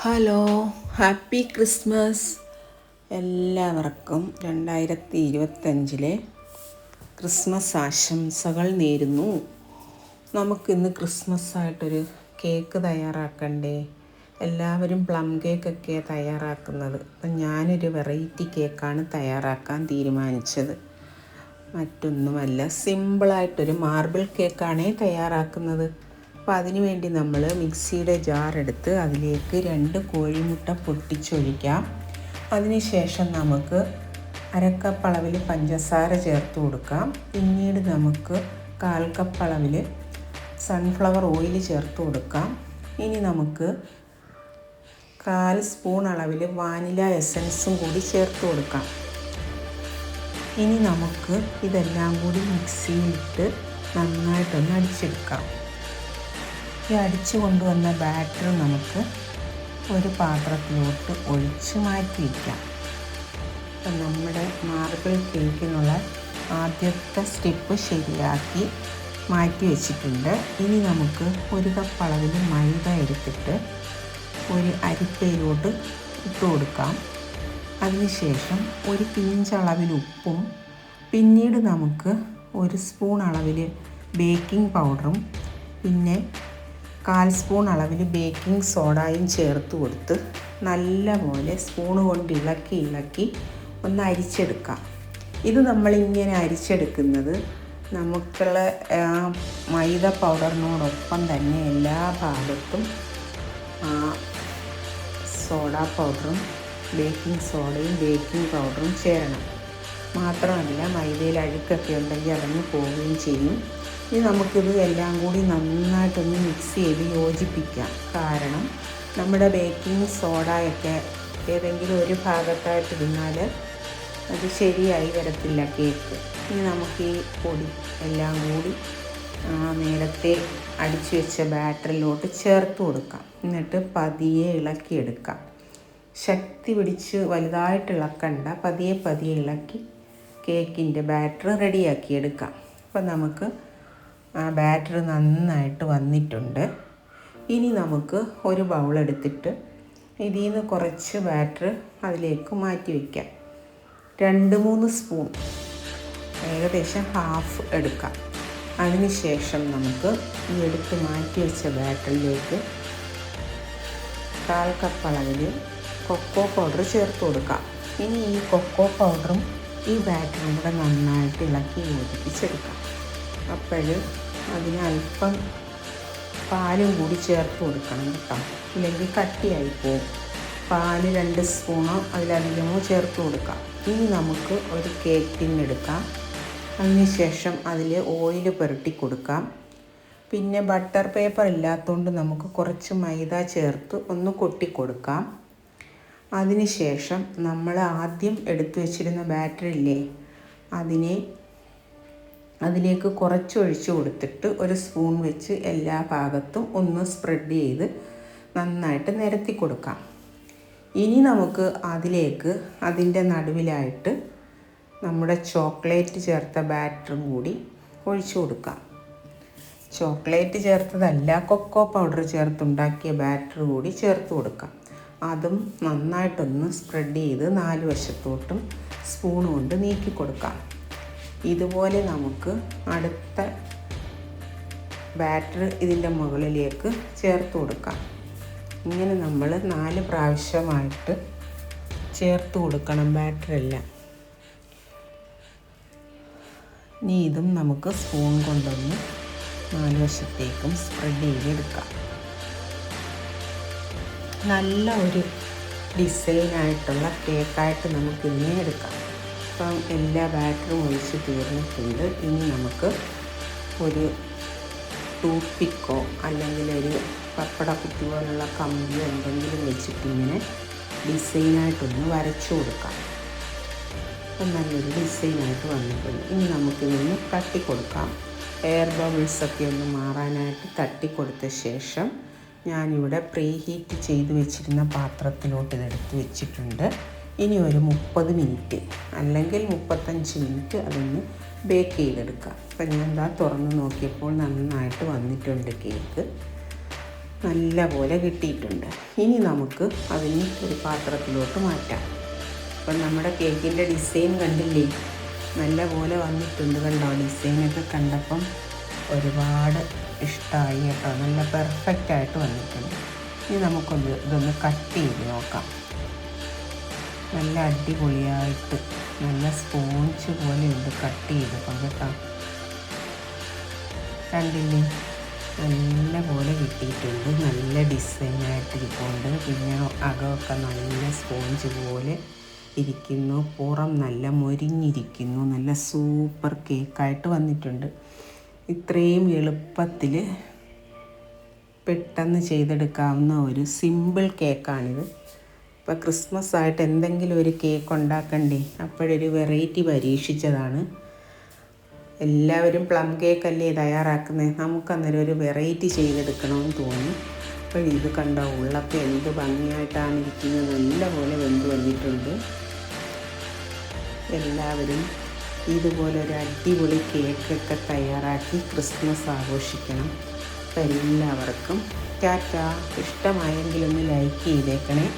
Hello happy Christmas എല്ലാവർക്കും രണ്ടായിരത്തി ഇരുപത്തഞ്ചിലെ Christmas ആശംസകൾ നേരുന്നു. നമുക്കിന്ന് ക്രിസ്മസ് ആയിട്ടൊരു കേക്ക് തയ്യാറാക്കണ്ടേ? എല്ലാവരും പ്ലം കേക്കൊക്കെ തയ്യാറാക്കുന്നത്. അപ്പം ഞാനൊരു വെറൈറ്റി കേക്കാണ് തയ്യാറാക്കാൻ തീരുമാനിച്ചത്. മറ്റൊന്നുമല്ല സിമ്പിളായിട്ടൊരു മാർബിൾ കേക്കാണേ തയ്യാറാക്കുന്നത്. അപ്പോൾ അതിന് വേണ്ടി നമ്മൾ മിക്സിയുടെ ജാർ എടുത്ത് അതിലേക്ക് രണ്ട് കോഴിമുട്ട പൊട്ടിച്ചൊഴിക്കാം. അതിനുശേഷം നമുക്ക് അരക്കപ്പ് അളവിൽ പഞ്ചസാര ചേർത്ത് കൊടുക്കാം. പിന്നീട് നമുക്ക് കാൽ കപ്പ് അളവിൽ സൺഫ്ലവർ ഓയിൽ ചേർത്ത് കൊടുക്കാം. ഇനി നമുക്ക് കാൽ സ്പൂൺ അളവിൽ വാനില എസൻസും കൂടി ചേർത്ത് കൊടുക്കാം. ഇനി നമുക്ക് ഇതെല്ലാം കൂടി മിക്സിയിലിട്ട് നന്നായിട്ടൊന്ന് അടിച്ചെടുക്കാം. ഈ അടിച്ചു കൊണ്ടുവന്ന ബാറ്റർ നമുക്ക് ഒരു പാത്രത്തിലോട്ട് ഒഴിച്ച് മാറ്റി വയ്ക്കാം അപ്പം നമ്മുടെ മാർബിൾ കേക്കിനുള്ള ആദ്യത്തെ സ്റ്റെപ്പ് ശരിയാക്കി മാറ്റി വെച്ചിട്ടുണ്ട്. ഇനി നമുക്ക് ഒരു കപ്പ് അളവിൽ മൈദ എടുത്തിട്ട് ഒരു അരിപ്പയിലോട്ട് ഇട്ട് കൊടുക്കാം. അതിനുശേഷം ഒരു പിഞ്ചളവിൽ ഉപ്പും പിന്നീട് നമുക്ക് ഒരു സ്പൂൺ അളവിൽ ബേക്കിംഗ് പൗഡറും പിന്നെ കാൽ സ്പൂൺ അളവിൽ ബേക്കിംഗ് സോഡയും ചേർത്ത് കൊടുത്ത് നല്ലപോലെ സ്പൂണ് കൊണ്ട് ഇളക്കി ഇളക്കി ഒന്ന് അരിച്ചെടുക്കാം. ഇത് നമ്മളിങ്ങനെ അരിച്ചെടുക്കുന്നത് നമുക്കുള്ള മൈദ പൗഡറിനോടൊപ്പം തന്നെ എല്ലാ ഭാഗത്തും സോഡ പൗഡറും ബേക്കിംഗ് സോഡയും ബേക്കിംഗ് പൗഡറും ചേരണം. മാത്രമല്ല മൈദയിൽ അഴുക്കൊക്കെ ഉണ്ടെങ്കിൽ അതങ്ങ് പോവുകയും ചെയ്യും. ഇനി നമുക്കിത് എല്ലാം കൂടി നന്നായിട്ടൊന്ന് മിക്സ് ചെയ്ത് യോജിപ്പിക്കാം. കാരണം നമ്മുടെ ബേക്കിംഗ് സോഡയൊക്കെ ഏതെങ്കിലും ഒരു ഭാഗത്തായിട്ട് ഇരുന്നാൽ അത് ശരിയായി വരത്തില്ല കേക്ക് ഇനി നമുക്ക് ഈ പൊടി എല്ലാം കൂടി നേരത്തെ അടിച്ചു വെച്ച ബാറ്ററിലോട്ട് ചേർത്ത് കൊടുക്കാം. എന്നിട്ട് പതിയെ ഇളക്കിയെടുക്കാം. ശക്തി പിടിച്ച് വലുതായിട്ട് ഇളക്കണ്ട പതിയെ പതിയെ ഇളക്കി കേക്കിന്റെ ബാറ്റർ റെഡിയാക്കിയെടുക്കാം അപ്പം നമുക്ക് ബാറ്റർ നന്നായിട്ട് വന്നിട്ടുണ്ട്. ഇനി നമുക്ക് ഒരു ബൗൾ എടുത്തിട്ട് ഇതിൽ നിന്ന് കുറച്ച് ബാറ്റർ അതിലേക്ക് മാറ്റി വയ്ക്കാം രണ്ട് മൂന്ന് സ്പൂൺ. ഏകദേശം ഹാഫ് എടുക്കാം. അതിനുശേഷം നമുക്ക് ഈ എടുത്ത് മാറ്റി വെച്ച ബാറ്ററിലേക്ക് കാൽ കപ്പ് അളവിൽ കൊക്കോ പൗഡർ ചേർത്ത് കൊടുക്കാം. ഇനി ഈ കൊക്കോ പൗഡറും ഈ ബാറ്ററും കൂടെ നന്നായിട്ട് ഇളക്കി യോജിപ്പിച്ചെടുക്കാം. അപ്പോൾ അതിന് അല്പം പാലും കൂടി ചേർത്ത് കൊടുക്കണം കേട്ടോ. ഇല്ലെങ്കിൽ കട്ടിയായി പോകും. പാൽ രണ്ട് സ്പൂണോ അതിലധികമോ ചേർത്ത് കൊടുക്കാം. ഇനി നമുക്ക് ഒരു കേക്ക് ടിന്നെടുക്കാം അതിനുശേഷം അതിൽ ഓയിൽ പുരട്ടി കൊടുക്കാം. പിന്നെ ബട്ടർ പേപ്പർ ഇല്ലാത്തതുകൊണ്ട് നമുക്ക് കുറച്ച് മൈദ ചേർത്ത് ഒന്ന് കൊട്ടി കൊടുക്കാം. അതിനുശേഷം നമ്മൾ ആദ്യം എടുത്തു വെച്ചിരുന്ന ബാറ്ററില്ലേ അതിനെ അതിലേക്ക് കുറച്ചൊഴിച്ച് കൊടുത്തിട്ട് ഒരു സ്പൂൺ വെച്ച് എല്ലാ ഭാഗത്തും ഒന്ന് സ്പ്രെഡ് ചെയ്ത് നന്നായിട്ട് നിരത്തി കൊടുക്കാം. ഇനി നമുക്ക് അതിലേക്ക് അതിന്റെ നടുവിലായിട്ട് നമ്മുടെ ചോക്ലേറ്റ് ചേർത്ത ബാറ്ററും കൂടി ഒഴിച്ചു കൊടുക്കാം. ചോക്ലേറ്റ് ചേർത്തതല്ല കൊക്കോ പൗഡർ ചേർത്തുണ്ടാക്കിയ ബാറ്റർ കൂടി ചേർത്ത് കൊടുക്കാം. അതും നന്നായിട്ടൊന്ന് സ്പ്രെഡ് ചെയ്ത് നാല് വശത്തോട്ടും സ്പൂൺ കൊണ്ട് നീക്കി കൊടുക്കാം. ഇതുപോലെ നമുക്ക് അടുത്ത ബാറ്റർ ഇതിന്റെ മുകളിലേക്ക് ചേർത്ത് കൊടുക്കാം. ഇങ്ങനെ നമ്മൾ നാല് പ്രാവശ്യമായിട്ട് ചേർത്ത് കൊടുക്കണം ബാറ്ററെല്ലാം ഇനി ഇതും നമുക്ക് സ്പൂൺ കൊണ്ടൊന്ന് നാല് വശത്തേക്കും സ്പ്രെഡ് ചെയ്തെടുക്കാം. നല്ല ഒരു ഡിസൈനായിട്ടുള്ള കേക്കായിട്ട് നമുക്ക് ഇതിനെ എടുക്കാം. ഇപ്പം എല്ലാ ബാറ്ററും ഒഴിച്ച് തീർന്നിട്ടുണ്ട്. ഇനി നമുക്ക് ഒരു ടൂപ്പിക്കോ അല്ലെങ്കിൽ ഒരു പപ്പട കുത്തി പോലുള്ള കമ്പിയോ എന്തെങ്കിലും വെച്ചിട്ട് ഇങ്ങനെ ഡിസൈനായിട്ടൊന്ന് വരച്ചു കൊടുക്കാം. അപ്പം നല്ലൊരു ഡിസൈനായിട്ട് വന്നിട്ടുണ്ട്. ഇനി നമുക്കിതൊന്ന് തട്ടി കൊടുക്കാം. എയർ ബബിൾസൊക്കെ ഒന്ന് മാറാനായിട്ട് തട്ടി കൊടുത്ത ശേഷം ഞാനിവിടെ പ്രീ ഹീറ്റ് ചെയ്ത് വെച്ചിരുന്ന പാത്രത്തിലോട്ട് ഇതെടുത്ത് വെച്ചിട്ടുണ്ട്. ഇനി ഒരു മുപ്പത് മിനിറ്റ് അല്ലെങ്കിൽ മുപ്പത്തഞ്ച് മിനിറ്റ് അതൊന്ന് ബേക്ക് ചെയ്തെടുക്കുക അപ്പം ഞാൻ എന്താ തുറന്ന് നോക്കിയപ്പോൾ നന്നായിട്ട് വന്നിട്ടുണ്ട് കേക്ക്. നല്ല പോലെ കിട്ടിയിട്ടുണ്ട്. ഇനി നമുക്ക് അതിന് ഒരു പാത്രത്തിലോട്ട് മാറ്റാം. അപ്പം നമ്മുടെ കേക്കിന്റെ ഡിസൈൻ കണ്ടില്ലേ? നല്ല പോലെ വന്നിട്ടുണ്ട് കണ്ടോ? ഡിസൈനൊക്കെ കണ്ടപ്പം ഒരുപാട് ഇഷ്ടമായി കേട്ടോ. നല്ല പെർഫെക്റ്റായിട്ട് വന്നിട്ടുണ്ട്. ഇനി നമുക്കൊന്ന് ഇതൊന്ന് കട്ട് ചെയ്ത് നോക്കാം. നല്ല അടിപൊളിയായിട്ട് നല്ല സ്പോഞ്ച് പോലെ ഉണ്ട് കട്ട് ചെയ്തപ്പം കേട്ടോ. കണ്ടില്ലേ? നല്ല പോലെ കിട്ടിയിട്ടുണ്ട്. നല്ല ഡിസൈനായിട്ട് ഇരിക്കുന്നുണ്ട് പിന്നെ അകമൊക്കെ നല്ല സ്പോഞ്ച് പോലെ ഇരിക്കുന്നു. പുറം നല്ല മൊരിഞ്ഞിരിക്കുന്നു. നല്ല സൂപ്പർ കേക്കായിട്ട് വന്നിട്ടുണ്ട്. ഇത്രയും എളുപ്പത്തിൽ പെട്ടെന്ന് ചെയ്തെടുക്കാവുന്ന ഒരു സിമ്പിൾ കേക്കാണിത് ഇപ്പോൾ ക്രിസ്മസ് ആയിട്ട് എന്തെങ്കിലും ഒരു കേക്ക് ഉണ്ടാക്കണ്ടേ അപ്പോഴൊരു വെറൈറ്റി പരീക്ഷിച്ചതാണ്. എല്ലാവരും പ്ലം കേക്ക് അല്ലേ തയ്യാറാക്കുന്നത് നമുക്കന്നേരം ഒരു വെറൈറ്റി ചെയ്തെടുക്കണമെന്ന് തോന്നി. അപ്പോൾ ഇത് കണ്ട? ഉള്ളപ്പം എന്ത് ഭംഗിയായിട്ടാണ് ഇരിക്കുന്നത്. നല്ലപോലെ വെന്ത് വന്നിട്ടുണ്ട്. എല്ലാവരും ഇതുപോലെ ഒരു അടിപൊളി കേക്കൊക്കെ തയ്യാറാക്കി ക്രിസ്മസ് ആഘോഷിക്കണം. അപ്പം എല്ലാവർക്കും ടാറ്റ. ഇഷ്ടമായെങ്കിൽ ഒന്ന് ലൈക്ക് ചെയ്തേക്കണേ.